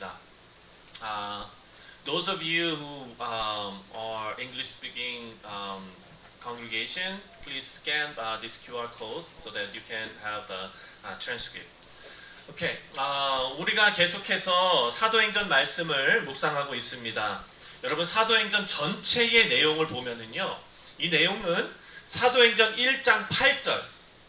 있습니다. Uh, those of you who um, are English speaking um, congregation, please scan uh, this QR code so that you can have the uh, transcript. 오케이. 아, 우리가 계속해서 사도행전 말씀을 묵상하고 있습니다. 여러분 사도행전 전체의 내용을 보면은요. 이 내용은 사도행전 1장 8절.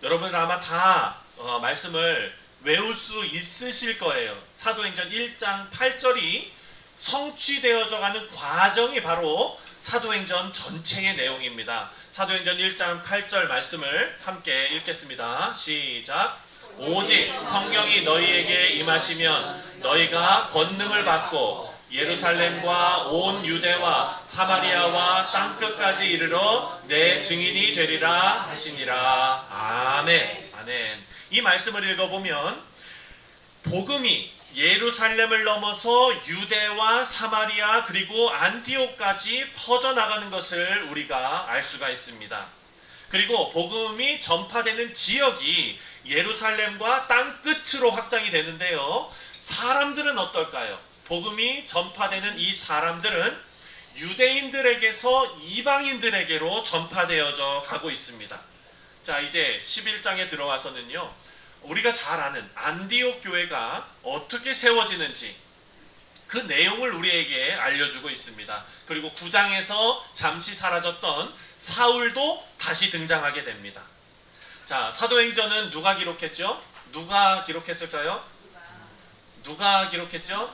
여러분 아마 다 어, 말씀을 외울 수 있으실 거예요. 사도행전 1장 8절이 성취되어져 가는 과정이 바로 사도행전 전체의 내용입니다. 사도행전 1장 8절 말씀을 함께 읽겠습니다. 시작. 오직 성령이 너희에게 임하시면 너희가 권능을 받고 예루살렘과 온 유대와 사마리아와 땅 끝까지 이르러 내 증인이 되리라 하시니라. 아멘. 아멘. 이 말씀을 읽어보면 복음이 예루살렘을 넘어서 유대와 사마리아 그리고 안디옥까지 퍼져나가는 것을 우리가 알 수가 있습니다. 그리고 복음이 전파되는 지역이 예루살렘과 땅 끝으로 확장이 되는데요. 사람들은 어떨까요? 복음이 전파되는 이 사람들은 유대인들에게서 이방인들에게로 전파되어져 가고 있습니다. 자, 이제 11장에 들어와서는요. 우리가 잘 아는 안디옥 교회가 어떻게 세워지는지 그 내용을 우리에게 알려주고 있습니다. 그리고 9장에서 잠시 사라졌던 사울도 다시 등장하게 됩니다. 자, 사도행전은 누가 기록했죠? 누가 기록했을까요? 누가 기록했죠?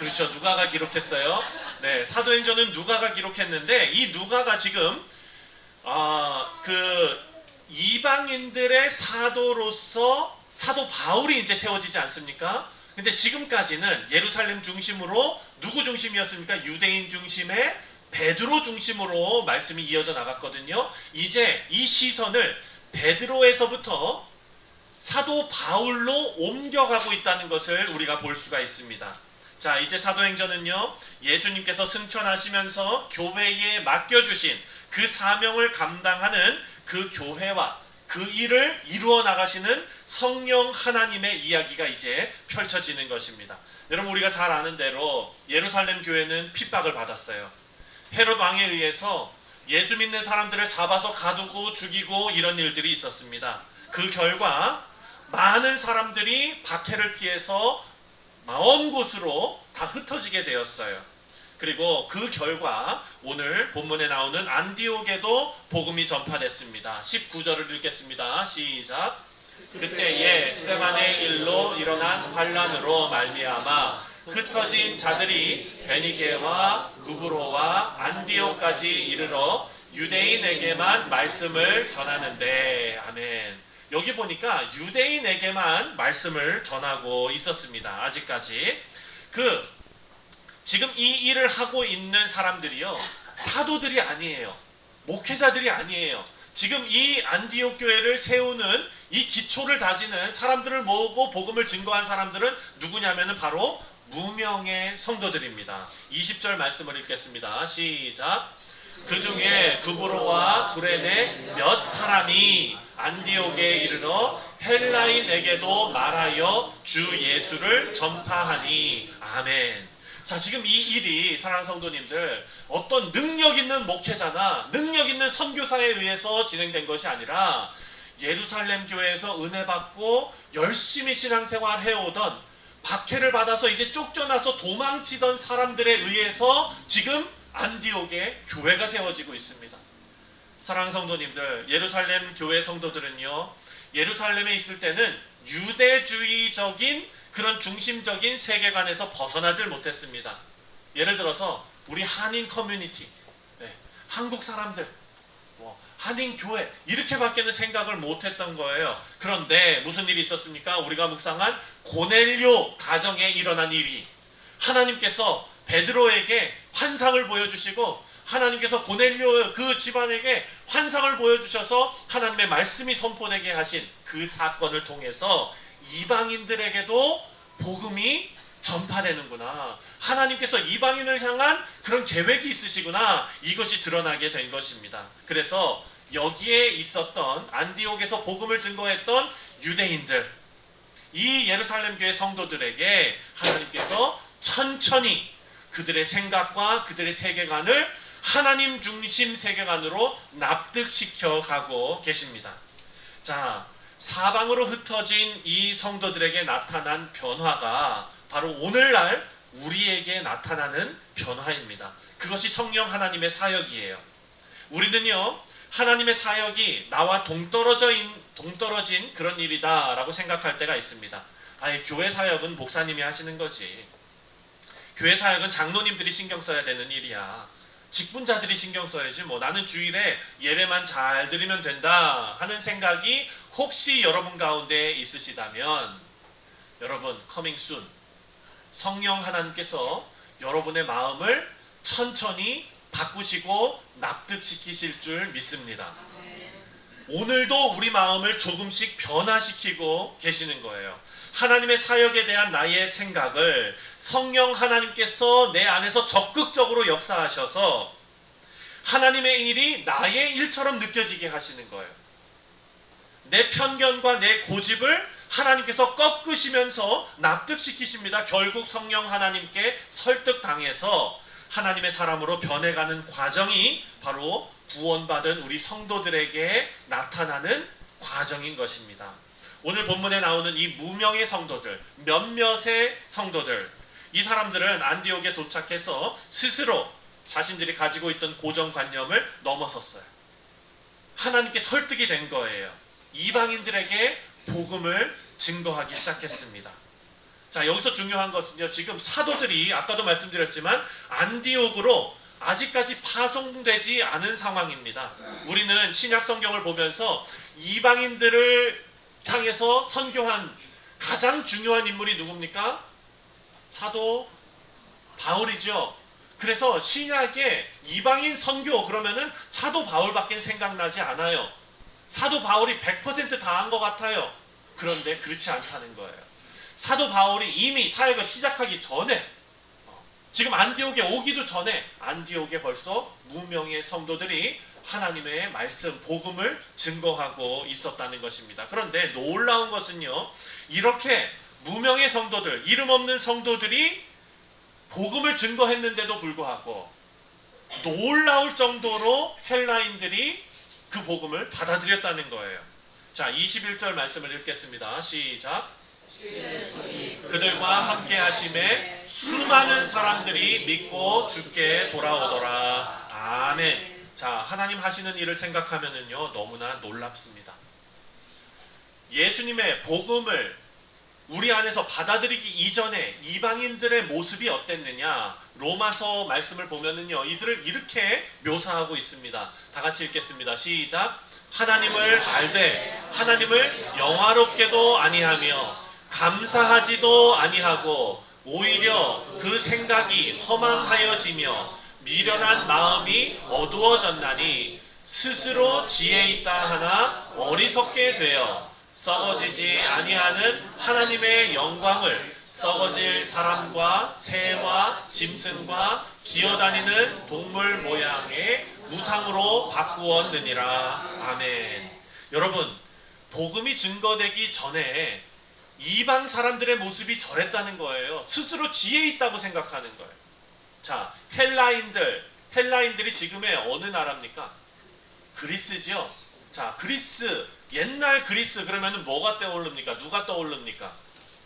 그렇죠. 누가가 기록했어요. 네, 사도행전은 누가가 기록했는데 이 누가가 지금 아, 그 이방인들의 사도로서 사도 바울이 이제 세워지지 않습니까? 근데 지금까지는 예루살렘 중심으로 누구 중심이었습니까? 유대인 중심의 베드로 중심으로 말씀이 이어져 나갔거든요. 이제 이 시선을 베드로에서부터 사도 바울로 옮겨가고 있다는 것을 우리가 볼 수가 있습니다. 자, 이제 사도행전은요, 예수님께서 승천하시면서 교회에 맡겨주신 그 사명을 감당하는 그 교회와 그 일을 이루어 나가시는 성령 하나님의 이야기가 이제 펼쳐지는 것입니다. 여러분, 우리가 잘 아는 대로 예루살렘 교회는 핍박을 받았어요. 헤롯 왕에 의해서 예수 믿는 사람들을 잡아서 가두고 죽이고 이런 일들이 있었습니다. 그 결과 많은 사람들이 박해를 피해서 먼 곳으로 다 흩어지게 되었어요. 그리고 그 결과 오늘 본문에 나오는 안디옥에도 복음이 전파됐습니다. 19절을 읽겠습니다. 시작. 그때에 스테반의 일로 일어난 환란으로 말미암아 흩어진 자들이 베니게와 구브로와 안디옥까지 이르러 유대인에게만 말씀을 전하는데 아멘. 여기 보니까 유대인에게만 말씀을 전하고 있었습니다. 아직까지 그 지금 이 일을 하고 있는 사람들이요 사도들이 아니에요. 목회자들이 아니에요. 지금 이 안디옥 교회를 세우는 이 기초를 다지는 사람들을 모으고 복음을 증거한 사람들은 누구냐면은 바로 무명의 성도들입니다. 20절 말씀을 읽겠습니다. 시작. 그 중에 구브로와 구레네 몇 사람이 안디옥에 이르러 헬라인에게도 말하여 주 예수를 전파하니 아멘. 자 지금 이 일이 사랑하는 성도님들 어떤 능력 있는 목회자나 능력 있는 선교사에 의해서 진행된 것이 아니라 예루살렘 교회에서 은혜 받고 열심히 신앙생활 해오던 박해를 받아서 이제 쫓겨나서 도망치던 사람들에 의해서 지금 안디옥에 교회가 세워지고 있습니다. 사랑하는 성도님들, 예루살렘 교회 성도들은요, 예루살렘에 있을 때는 유대주의적인 그런 중심적인 세계관에서 벗어나질 못했습니다. 예를 들어서 우리 한인 커뮤니티, 네, 한국 사람들, 뭐 한인 교회 이렇게밖에는 생각을 못했던 거예요. 그런데 무슨 일이 있었습니까? 우리가 묵상한 고넬료 가정에 일어난 일이 하나님께서 베드로에게 환상을 보여주시고 하나님께서 고넬료 그 집안에게 환상을 보여주셔서 하나님의 말씀이 선포되게 하신 그 사건을 통해서 이방인들에게도 복음이 전파되는구나. 하나님께서 이방인을 향한 그런 계획이 있으시구나. 이것이 드러나게 된 것입니다. 그래서 여기에 있었던 안디옥에서 복음을 증거했던 유대인들, 이 예루살렘 교회 성도들에게 하나님께서 천천히 그들의 생각과 그들의 세계관을 하나님 중심 세계관으로 납득시켜 가고 계십니다. 자, 사방으로 흩어진 이 성도들에게 나타난 변화가 바로 오늘날 우리에게 나타나는 변화입니다. 그것이 성령 하나님의 사역이에요. 우리는요, 하나님의 사역이 나와 동떨어진, 동떨어진 그런 일이다라고 생각할 때가 있습니다. 아예 교회 사역은 목사님이 하시는 거지. 교회 사역은 장로님들이 신경 써야 되는 일이야. 직분자들이 신경 써야지 뭐 나는 주일에 예배만 잘 드리면 된다 하는 생각이 혹시 여러분 가운데 있으시다면 여러분 커밍 순 성령 하나님께서 여러분의 마음을 천천히 바꾸시고 납득시키실 줄 믿습니다. 오늘도 우리 마음을 조금씩 변화시키고 계시는 거예요. 하나님의 사역에 대한 나의 생각을 성령 하나님께서 내 안에서 적극적으로 역사하셔서 하나님의 일이 나의 일처럼 느껴지게 하시는 거예요. 내 편견과 내 고집을 하나님께서 꺾으시면서 납득시키십니다. 결국 성령 하나님께 설득당해서 하나님의 사람으로 변해가는 과정이 바로 구원받은 우리 성도들에게 나타나는 과정인 것입니다. 오늘 본문에 나오는 이 무명의 성도들, 몇몇의 성도들, 이 사람들은 안디옥에 도착해서 스스로 자신들이 가지고 있던 고정관념을 넘어섰어요. 하나님께 설득이 된 거예요. 이방인들에게 복음을 증거하기 시작했습니다. 자, 여기서 중요한 것은요. 지금 사도들이 아까도 말씀드렸지만 안디옥으로 아직까지 파송되지 않은 상황입니다. 우리는 신약 성경을 보면서 이방인들을 향해서 선교한 가장 중요한 인물이 누굽니까? 사도 바울이죠. 그래서 신약에 이방인 선교 그러면은 사도 바울밖에 생각나지 않아요. 사도 바울이 100%다 한 것 같아요. 그런데 그렇지 않다는 거예요. 사도 바울이 이미 사역을 시작하기 전에 어, 지금 안디옥에 오기도 전에 안디옥에 벌써 무명의 성도들이 하나님의 말씀 복음을 증거하고 있었다는 것입니다. 그런데 놀라운 것은요. 이렇게 무명의 성도들, 이름 없는 성도들이 복음을 증거했는데도 불구하고 놀라울 정도로 헬라인들이 그 복음을 받아들였다는 거예요. 자, 21절 말씀을 읽겠습니다. 시작. 그들과 함께 하심에 수많은 사람들이 믿고 주께 돌아오더라. 아멘. 자, 하나님 하시는 일을 생각하면은요, 너무나 놀랍습니다. 예수님의 복음을 우리 안에서 받아들이기 이전에 이방인들의 모습이 어땠느냐? 로마서 말씀을 보면은요, 이들을 이렇게 묘사하고 있습니다. 다 같이 읽겠습니다. 시작. 하나님을 알되 하나님을 영화롭게도 아니하며 감사하지도 아니하고 오히려 그 생각이 허망하여지며 미련한 마음이 어두워졌나니 스스로 지혜 있다 하나 어리석게 되어 썩어지지 아니하는 하나님의 영광을 썩어질 사람과 새와 짐승과 기어다니는 동물 모양의 무상으로 바꾸었느니라. 아멘. 여러분, 복음이 증거되기 전에 이방 사람들의 모습이 저랬다는 거예요. 스스로 지혜 있다고 생각하는 거예요. 자, 헬라인들, 헬라인들이 지금의 어느 나라입니까? 그리스죠. 자, 그리스, 옛날 그리스 그러면은 뭐가 떠오릅니까? 누가 떠오릅니까?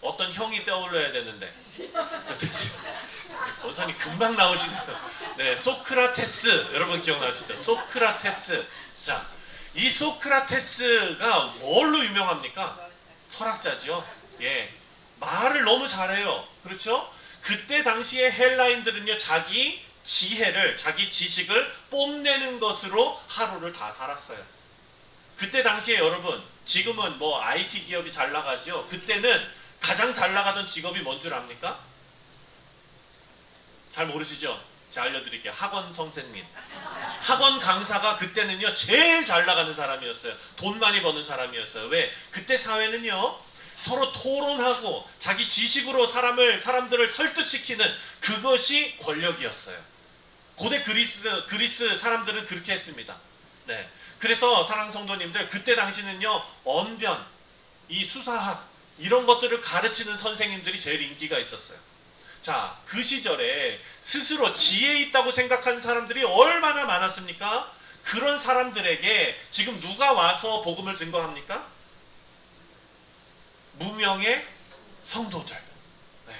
어떤 형이 떠올려야 되는데. 원산이 금방 나오시네요. 네, 소크라테스 여러분 기억나시죠? 소크라테스. 자, 이 소크라테스가 뭘로 유명합니까? 철학자죠. 예, 말을 너무 잘해요. 그렇죠? 그때 당시에 헬라인들은요 자기 지혜를 자기 지식을 뽐내는 것으로 하루를 다 살았어요. 그때 당시에 여러분 지금은 뭐 IT 기업이 잘 나가죠. 그때는 가장 잘 나가던 직업이 뭔 줄 압니까? 잘 모르시죠? 제가 알려드릴게요. 학원 선생님. 학원 강사가 그때는요 제일 잘 나가는 사람이었어요. 돈 많이 버는 사람이었어요. 왜? 그때 사회는요 서로 토론하고 자기 지식으로 사람을 사람들을 설득시키는 그것이 권력이었어요. 고대 그리스 그리스 사람들은 그렇게 했습니다. 네. 그래서 사랑 성도님들 그때 당시는요 언변, 이 수사학 이런 것들을 가르치는 선생님들이 제일 인기가 있었어요. 자, 그 시절에 스스로 지혜 있다고 생각한 사람들이 얼마나 많았습니까? 그런 사람들에게 지금 누가 와서 복음을 증거합니까? 무명의 성도들. 네.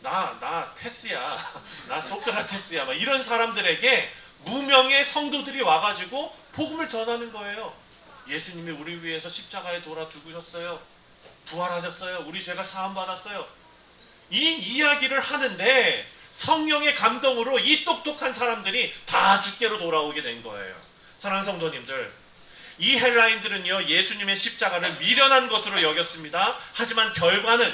나, 나 테스야. 나 소크라테스야. 막 이런 사람들에게 무명의 성도들이 와가지고 복음을 전하는 거예요. 예수님이 우리 위해서 십자가에 돌아 죽으셨어요. 부활하셨어요. 우리 죄가 사함받았어요. 이 이야기를 하는데 성령의 감동으로 이 똑똑한 사람들이 다 주께로 돌아오게 된 거예요. 사랑하는 성도님들, 이 헬라인들은요 예수님의 십자가를 미련한 것으로 여겼습니다. 하지만 결과는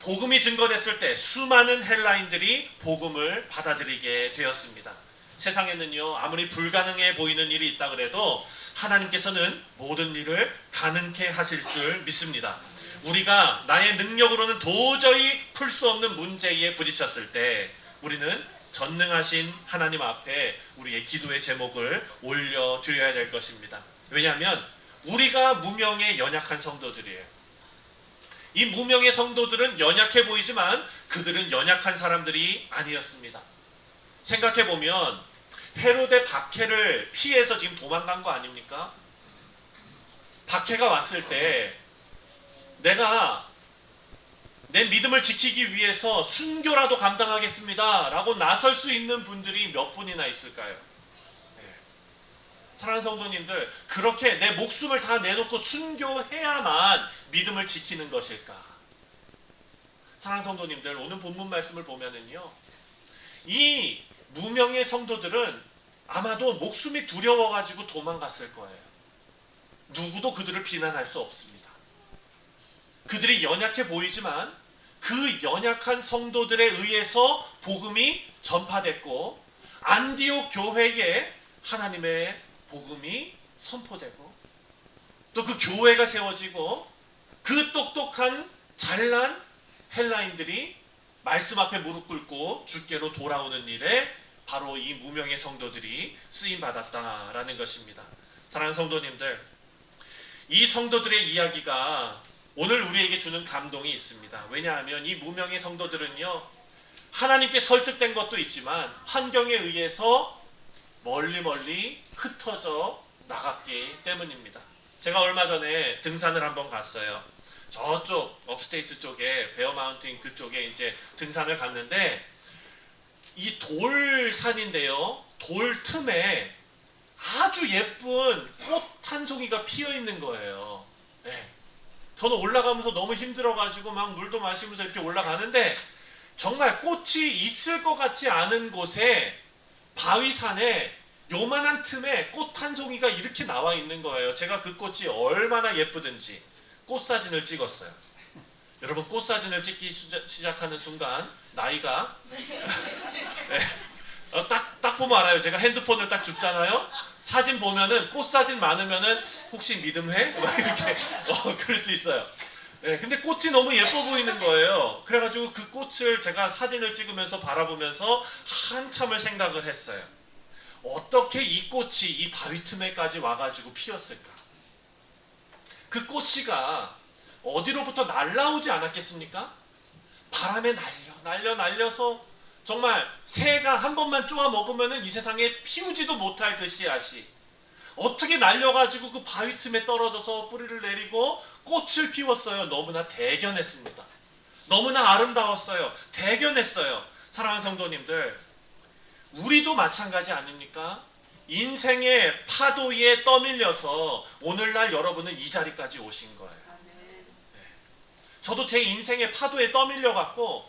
복음이 증거됐을 때 수많은 헬라인들이 복음을 받아들이게 되었습니다. 세상에는요 아무리 불가능해 보이는 일이 있다 그래도 하나님께서는 모든 일을 가능케 하실 줄 믿습니다. 우리가 나의 능력으로는 도저히 풀 수 없는 문제에 부딪혔을 때 우리는 전능하신 하나님 앞에 우리의 기도의 제목을 올려 드려야 될 것입니다. 왜냐하면 우리가 무명의 연약한 성도들이에요. 이 무명의 성도들은 연약해 보이지만 그들은 연약한 사람들이 아니었습니다. 생각해 보면 헤로데 박해를 피해서 지금 도망간 거 아닙니까? 박해가 왔을 때 내가 내 믿음을 지키기 위해서 순교라도 감당하겠습니다. 라고 나설 수 있는 분들이 몇 분이나 있을까요? 예. 사랑하는 성도님들, 그렇게 내 목숨을 다 내놓고 순교해야만 믿음을 지키는 것일까? 사랑하는 성도님들, 오늘 본문 말씀을 보면은요, 이 무명의 성도들은 아마도 목숨이 두려워가지고 도망갔을 거예요. 누구도 그들을 비난할 수 없습니다. 그들이 연약해 보이지만 그 연약한 성도들에 의해서 복음이 전파됐고 안디옥 교회에 하나님의 복음이 선포되고 또 그 교회가 세워지고 그 똑똑한 잘난 헬라인들이 말씀 앞에 무릎 꿇고 주께로 돌아오는 일에 바로 이 무명의 성도들이 쓰임 받았다라는 것입니다. 사랑하는 성도님들, 이 성도들의 이야기가 오늘 우리에게 주는 감동이 있습니다. 왜냐하면 이 무명의 성도들은요, 하나님께 설득된 것도 있지만 환경에 의해서 멀리 멀리 흩어져 나갔기 때문입니다. 제가 얼마 전에 등산을 한번 갔어요. 저쪽 업스테이트 쪽에 베어 마운틴 그쪽에 이제 등산을 갔는데 이 돌산인데요. 돌 틈에 아주 예쁜 꽃 한 송이가 피어 있는 거예요. 네. 저는 올라가면서 너무 힘들어가지고 막 물도 마시면서 이렇게 올라가는데 정말 꽃이 있을 것 같지 않은 곳에 바위산에 요만한 틈에 꽃 한 송이가 이렇게 나와 있는 거예요. 제가 그 꽃이 얼마나 예쁘든지 꽃 사진을 찍었어요. 여러분 꽃 사진을 찍기 시작- 시작하는 순간 나이가 네. 어, 딱, 딱 보면 알아요. 제가 핸드폰을 딱 줍잖아요. 사진 보면은 꽃 사진 많으면은 혹시 믿음해? 막 이렇게 어, 그럴 수 있어요. 네, 근데 꽃이 너무 예뻐 보이는 거예요. 그래가지고 그 꽃을 제가 사진을 찍으면서 바라보면서 한참을 생각을 했어요. 어떻게 이 꽃이 이 바위 틈에까지 와가지고 피었을까? 그 꽃이가 어디로부터 날라오지 않았겠습니까? 바람에 날려, 날려, 날려서 정말 새가 한 번만 쪼아 먹으면은 이 세상에 피우지도 못할 그 씨앗이 어떻게 날려가지고 그 바위 틈에 떨어져서 뿌리를 내리고 꽃을 피웠어요. 너무나 대견했습니다. 너무나 아름다웠어요. 대견했어요. 사랑하는 성도님들, 우리도 마찬가지 아닙니까? 인생의 파도에 떠밀려서 오늘날 여러분은 이 자리까지 오신 거예요. 저도 제 인생의 파도에 떠밀려 갖고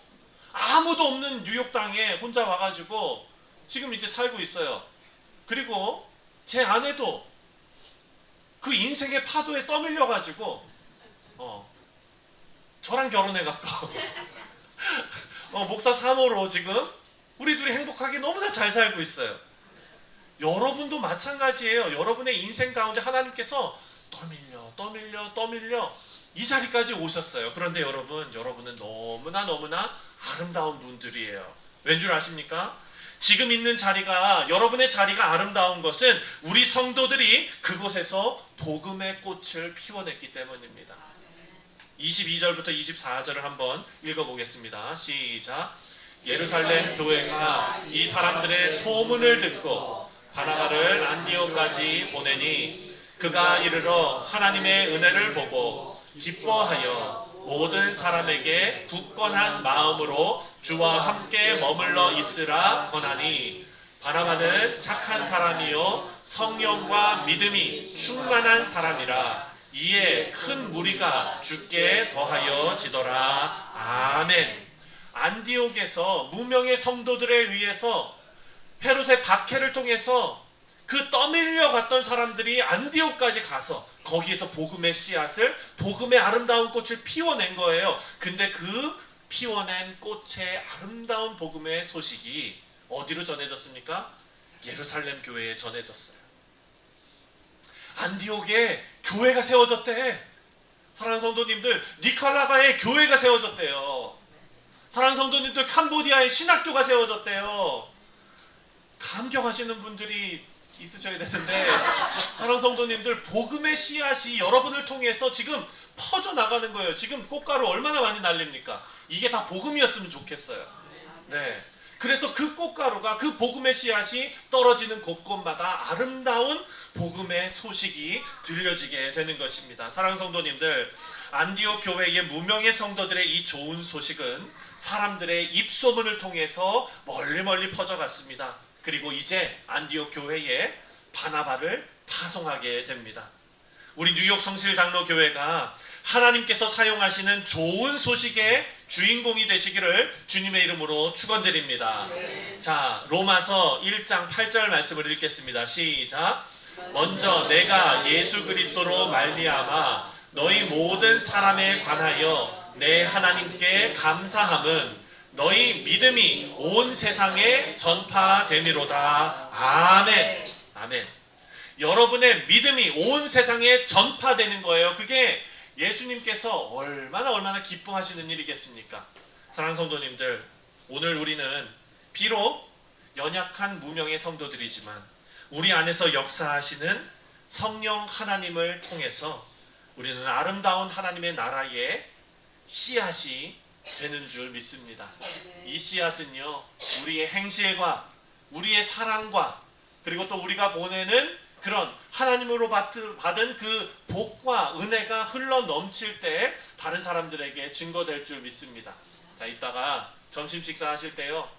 아무도 없는 뉴욕 땅에 혼자 와가지고 지금 이제 살고 있어요. 그리고 제 아내도 그 인생의 파도에 떠밀려 가지고 어 저랑 결혼해 갖고 어, 목사 3호로 지금 우리 둘이 행복하게 너무나 잘 살고 있어요. 여러분도 마찬가지예요. 여러분의 인생 가운데 하나님께서 떠밀려, 떠밀려, 떠밀려 이 자리까지 오셨어요. 그런데 여러분, 여러분은 너무나 너무나 아름다운 분들이에요. 왠 줄 아십니까? 지금 있는 자리가 여러분의 자리가 아름다운 것은 우리 성도들이 그곳에서 복음의 꽃을 피워냈기 때문입니다. 22절부터 24절을 한번 읽어보겠습니다. 시작. 예루살렘 교회가 이 사람들의 소문을 듣고 바나바를 안디오까지 보내니 그가 이르러 하나님의 은혜를 보고 기뻐하여 모든 사람에게 굳건한 마음으로 주와 함께 머물러 있으라 권하니. 바나바는 착한 사람이요 성령과 믿음이 충만한 사람이라. 이에 큰 무리가 주께 더하여 지더라. 아멘. 안디옥에서 무명의 성도들에 의해서 헤롯의 박해를 통해서 그 떠밀려 갔던 사람들이 안디옥까지 가서 거기에서 복음의 씨앗을 복음의 아름다운 꽃을 피워낸 거예요. 근데 그 피워낸 꽃의 아름다운 복음의 소식이 어디로 전해졌습니까? 예루살렘 교회에 전해졌어요. 안디옥에 교회가 세워졌대. 사랑하는 성도님들, 니칼라가에 교회가 세워졌대요. 사랑하는 성도님들, 캄보디아에 신학교가 세워졌대요. 감격하시는 분들이 있으셔야 되는데 사랑하는 성도님들 복음의 씨앗이 여러분을 통해서 지금 퍼져 나가는 거예요. 지금 꽃가루 얼마나 많이 날립니까? 이게 다 복음이었으면 좋겠어요. 네. 그래서 그 꽃가루가 그 복음의 씨앗이 떨어지는 곳곳마다 아름다운 복음의 소식이 들려지게 되는 것입니다. 사랑하는 성도님들, 안디옥 교회의 무명의 성도들의 이 좋은 소식은 사람들의 입소문을 통해서 멀리 멀리 퍼져갔습니다. 그리고 이제 안디옥 교회에 바나바를 파송하게 됩니다. 우리 뉴욕 성실 장로 교회가 하나님께서 사용하시는 좋은 소식의 주인공이 되시기를 주님의 이름으로 축원드립니다. 자, 로마서 1장 8절 말씀을 읽겠습니다. 시작. 먼저 내가 예수 그리스도로 말미암아 너희 모든 사람에 관하여 내 하나님께 감사함은 너희 믿음이 온 세상에 전파되미로다. 아멘. 아멘. 여러분의 믿음이 온 세상에 전파되는 거예요. 그게 예수님께서 얼마나 얼마나 기뻐하시는 일이겠습니까? 사랑하는 성도님들, 오늘 우리는 비록 연약한 무명의 성도들이지만 우리 안에서 역사하시는 성령 하나님을 통해서 우리는 아름다운 하나님의 나라의 씨앗이 되는 줄 믿습니다. 이 씨앗은요, 우리의 행실과 우리의 사랑과 그리고 또 우리가 보내는 그런 하나님으로 받은 그 복과 은혜가 흘러 넘칠 때 다른 사람들에게 증거될 줄 믿습니다. 자, 이따가 점심 식사 하실 때요.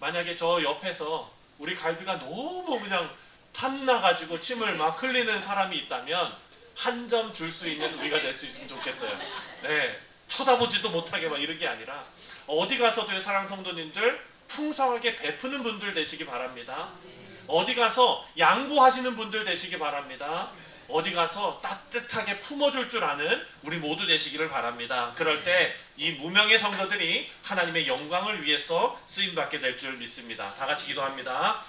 만약에 저 옆에서 우리 갈비가 너무 그냥 탐나가지고 침을 막 흘리는 사람이 있다면 한 점 줄 수 있는 우리가 될 수 있으면 좋겠어요. 네. 쳐다보지도 못하게 막 이런 게 아니라 어디 가서도요 사랑 성도님들 풍성하게 베푸는 분들 되시기 바랍니다. 어디 가서 양보하시는 분들 되시기 바랍니다. 어디 가서 따뜻하게 품어줄 줄 아는 우리 모두 되시기를 바랍니다. 그럴 때 이 무명의 성도들이 하나님의 영광을 위해서 쓰임 받게 될 줄 믿습니다. 다 같이 기도합니다.